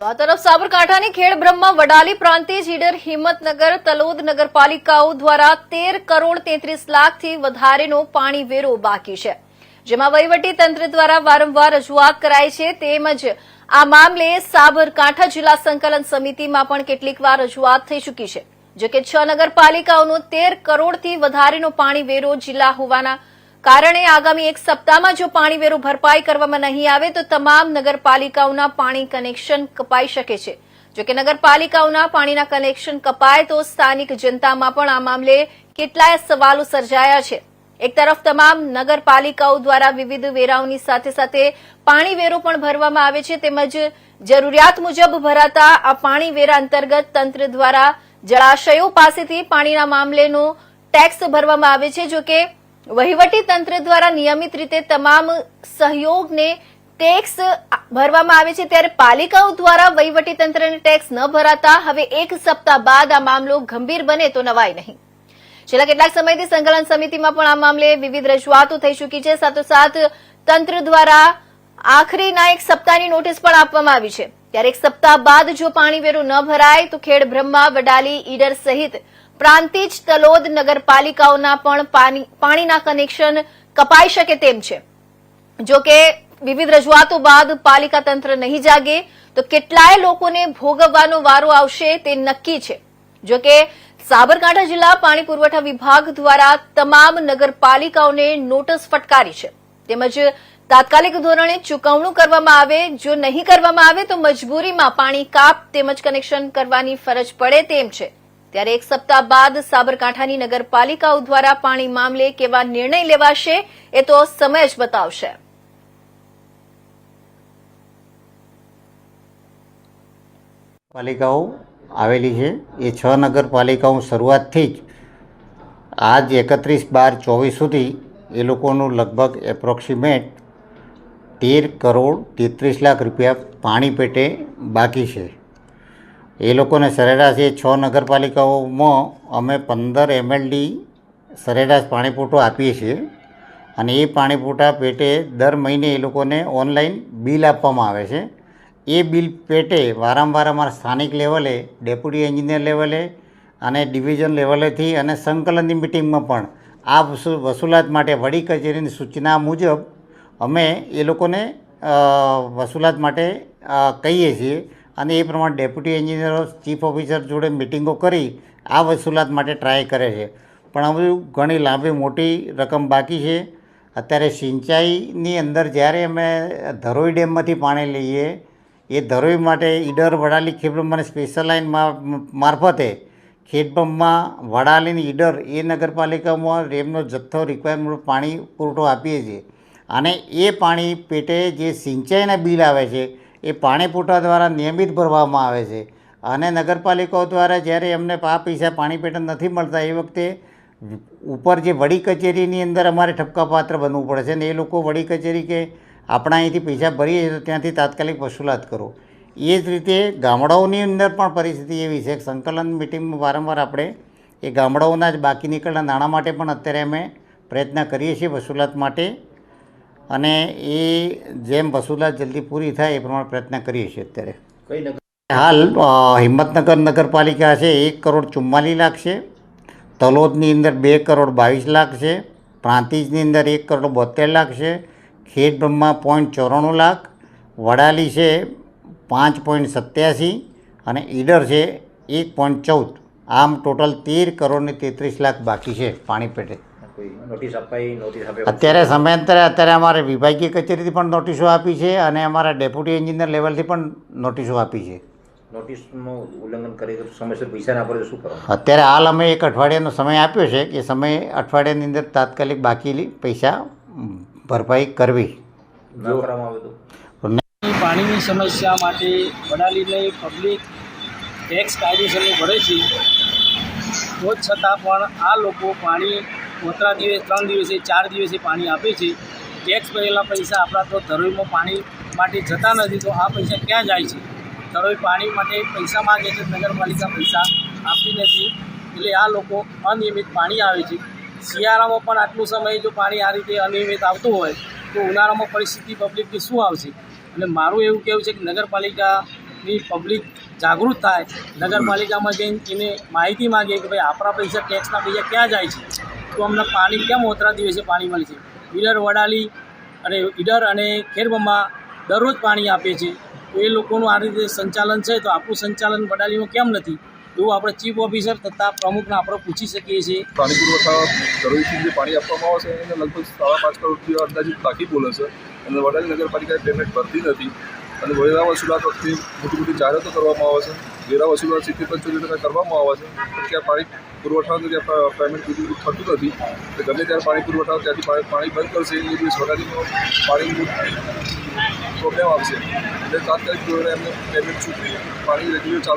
આ તરફ સાબરકાંઠાની ખેડ બ્રહ્મા વડાલી પ્રાંતિય જીડર હિંમતનગર, તલોદ નગરપાલિકાઓ દ્વારા તેર કરોડ તેત્રીસ લાખથી વધારેનો પાણી વેરો બાકી છે. જેમાં વહીવટી તંત્ર દ્વારા વારંવાર રજૂઆત કરાઈ છે. તેમજ આ મામલે સાબરકાંઠા જિલ્લા સંકલન સમિતિમાં પણ કેટલીક વાર રજૂઆત થઈ ચૂકી છે. જો કે છ નગરપાલિકાઓનો તેર કરોડથી વધારેનો પાણી વેરો જિલ્લા હોવાના કારણે આગામી એક સપ્તાહમાં જો પાણી વેરો ભરપાઈ કરવામાં નહીં આવે, તો તમામ નગરપાલિકાઓના પાણી કનેક્શન કપાઈ શકે છે. જો કે નગરપાલિકાઓના પાણીના કનેક્શન કપાય, તો સ્થાનિક જનતામાં પણ આ મામલે કેટલાય સવાલો સર્જાયા છે. એક તરફ તમામ નગરપાલિકાઓ દ્વારા વિવિધ વેરાઓની સાથે સાથે પાણી વેરો પણ ભરવામાં આવે છે, તેમજ જરૂરિયાત મુજબ ભરાતા આ પાણી વેરા અંતર્ગત તંત્ર દ્વારા જળાશયો પાસેથી પાણીના મામલેનો ટેક્સ ભરવામાં આવે છે. જો કે વહીવટી તંત્ર દ્વારા નિયમિત રીતે તમામ સહયોગને ટેક્સ ભરવામાં આવે છે ત્યારે પાલિકાઓ દ્વારા વહીવટી તંત્રને ટેક્સ ન ભરાતા હવે એક સપ્તાહ બાદ આ મામલો ગંભીર બને તો નવાય નહીં. છેલ્લા કેટલાક સમયથી સંકલન સમિતિમાં પણ આ મામલે વિવિધ રજૂઆતો થઈ ચૂકી છે. સાથોસાથ તંત્ર દ્વારા આખરીના એક સપ્તાહની નોટિસ પણ આપવામાં આવી છે. ત્યારે એક સપ્તાહ બાદ જો પાણી વેરો ન ભરાય તો ખેડ બ્રહ્મા વડાલી, ઈડર સહિત પ્રાંતિજ તલોદ નગરપાલિકાઓના પણ પાણી- પાણીના કનેક્શન કપાઈ શકે તેમ છે. જો કે વિવિધ રજૂઆતો બાદ પાલિકા તંત્ર નહીં જાગે, તો કેટલાય લોકોને ભોગવવાનો વારો આવશે તે નક્કી છે. જો કે સાબરકાંઠા જિલ્લા પાણી પુરવઠા વિભાગ દ્વારા તમામ નગરપાલિકાઓને નોટિસ ફટકારી છે. તેમજ તાત્કાલિક ધોરણે ચૂકવણું કરવામાં આવે, જો નહીં કરવામાં આવે તો મજબૂરીમાં પાણી કાપ તેમજ કનેક્શન કરવાની ફરજ પડે તેમ છે. ત્યારે એક સપ્તાહ બાદ સાબરકાંઠાની નગરપાલિકાઓ દ્વારા પાણી મામલે કેવા નિર્ણય લેવાશે એ તો સમય જ બતાવશે. પાલિકાઓ આવેલી છે. એ છ નગરપાલિકાઓ શરૂઆતથી જ આજ એકત્રીસ બાર ચોવીસ સુધી એ લોકોનું લગભગ એપ્રોક્સિમેટ તેર કરોડ તેત્રીસ લાખ રૂપિયા પાણી પેટે બાકી છે. એ લોકોને સરેરાશ એ છ નગરપાલિકાઓમાં અમે પંદર એમએલડી સરેરાશ પાણીપુરવઠો આપીએ છીએ. અને એ પાણીપુરવઠા પેટે દર મહિને એ લોકોને ઓનલાઈન બિલ આપવામાં આવે છે. એ બિલ પેટે વારંવાર અમારા સ્થાનિક લેવલે, ડેપ્યુટી એન્જિનિયર લેવલે અને ડિવિઝન લેવલેથી અને સંકલનની મિટિંગમાં પણ આ વસૂ, વસૂલાત માટે વડી કચેરીની સૂચના મુજબ અમે એ લોકોને વસૂલાત માટે કહીએ છીએ. અને એ પ્રમાણે ડેપ્યુટી એન્જિનિયરો, ચીફ ઓફિસર જોડે મિટિંગો કરી આ વસૂલાત માટે ટ્રાય કરે છે. પણ હવે ઘણી લાંબી, મોટી રકમ બાકી છે. અત્યારે સિંચાઈની અંદર જ્યારે અમે ધરોઈ ડેમમાંથી પાણી લઈએ, એ ધરોઈ માટે ઈડર, વડાલી ખેડબ્રહ્માને સ્પેશિયલ લાઇન મારફતે ખેડબ્રહ્મા વડાલીની ઈડર એ નગરપાલિકામાં રેમનો જથ્થો રિક્વાયરમેન્ટ પાણી પુરવઠો આપીએ છીએ. અને એ પાણી પેટે જે સિંચાઈના બિલ આવે છે એ પાણીપુરવઠા દ્વારા નિયમિત ભરવામાં આવે છે. અને નગરપાલિકાઓ દ્વારા જ્યારે એમને આ પૈસા પાણી પેટન નથી મળતા, એ વખતે ઉપર જે વડી કચેરીની અંદર અમારે ઠપકાપાત્ર બનવું પડે છે. ને એ લોકો વડી કચેરી કે આપણા અહીંથી પૈસા ભરીએ તો ત્યાંથી તાત્કાલિક વસૂલાત કરો. એ જ રીતે ગામડાઓની અંદર પણ પરિસ્થિતિ એવી છે સંકલન મિટિંગમાં વારંવાર આપણે એ ગામડાઓના જ બાકી નીકળેલા નાણાં માટે પણ અત્યારે અમે પ્રયત્ન કરીએ છીએ વસૂલાત માટે. અને એ જેમ વસૂલાત જલ્દી પૂરી થાય એ પ્રમાણે પ્રયત્ન કરીએ છીએ અત્યારે. કઈ નગર? હાલ હિંમતનગર નગરપાલિકા છે એક કરોડ ચુમ્માલીસ લાખ છે. તલોદની અંદર બે કરોડ બાવીસ લાખ છે. પ્રાંતિજની અંદર એક કરોડ બોતેર લાખ છે. ખેડ બ્રહ્મા પોઈન્ટ ચોરાણું લાખ. વડાલી છે પાંચ પોઈન્ટ સત્યાસી અને ઈડર છે એક પોઈન્ટ ચૌદ. આમ ટોટલ તેર કરોડને તેત્રીસ લાખ બાકી છે પાણી અત્યારે સમયાંતરે અત્યારે અમારે વિભાગીય કચેરીથી પણ નોટિસો આપી છે અને અમારા ડેપ્યુટી એન્જિનિયર લેવલથી પણ નોટિસો આપી છે. નોટિસનું ઉલ્લંઘન કરે તો સમયસર પૈસા ના પડે શું કરવાનું? અત્યારે હાલ અમે એક અઠવાડિયાનો સમય આપ્યો છે કે સમય અઠવાડિયાની અંદર તાત્કાલિક બાકી પૈસા ભરપાઈ કરવી. ન કરવામાં આવે તો? પાણીની સમસ્યા માટે વડાલીને પબ્લિક ટેક્સ કાયદેસરનું ભરે છે. તો છતાં પણ આ લોકો પાણી ઓતરા દિવસ, ત્રણ દિવસે, ચાર દિવસે પાણી આપે છે. ટેક્સ ભરેલા પૈસા આપણા તો ધરોઈમાં પાણી માટે જતા નથી, તો આ પૈસા ક્યાં જાય છે? ધરોઈ પાણી માટે પૈસા માગે છે, નગરપાલિકા પૈસા આપતી નથી. એટલે આ લોકો અનિયમિત પાણી આવે છે. શિયાળામાં પણ આટલું સમય જો પાણી આ રીતે અનિયમિત આવતું હોય, તો ઉનાળામાં પરિસ્થિતિ પબ્લિકની શું આવશે? એટલે મારું એવું કહેવું છે કે નગરપાલિકાની પબ્લિક જાગૃત થાય. નગરપાલિકામાં જઈને એને માહિતી માગે કે ભાઈ આપણા પૈસા ટેક્સના પૈસા ક્યાં જાય છે? તો અમને પાણી કેમ ઓતરા દિવસે પાણી મળે છે. ઈડર વડાલી અને ઈડર અને ખેરબમાં દરરોજ પાણી આપે છે. તો એ લોકોનું આ રીતે સંચાલન છે. તો આપણું સંચાલન વડાલીમાં કેમ નથી? એવું આપણે ચીફ ઓફિસર તથા પ્રમુખને આપણે પૂછી શકીએ છીએ. પાણી પુરવઠા જરૂરીથી જે પાણી આપવામાં આવશે એને લગભગ સાડા પાંચ કરોડ રૂપિયા અંદાજિત બાકી બોલે છે. અને વડાલી નગરપાલિકાએ પેમેન્ટ ભરતી નથી. અને વેરા વસૂલાત વખતે મોટી મોટી જાહેરાતો કરવામાં આવે છે. વેરા વસૂલાત સિત્તેર પંચોતેર ટકા કરવામાં આવે છે. પણ ત્યાં પાણી પુરવઠાનું ત્યાં પેમેન્ટ બીજું થતું નથી. એટલે ગમે ત્યારે પાણી પુરવઠા ત્યાંથી પાણી બંધ કરશે એ દિવસ વડાલીમાં પાણી પ્રોબ્લેમ આવશે. એટલે તાત્કાલિક ધોરણે એમને પેમેન્ટ ચૂકવી, પાણી રેગ્યુલર ચાલુ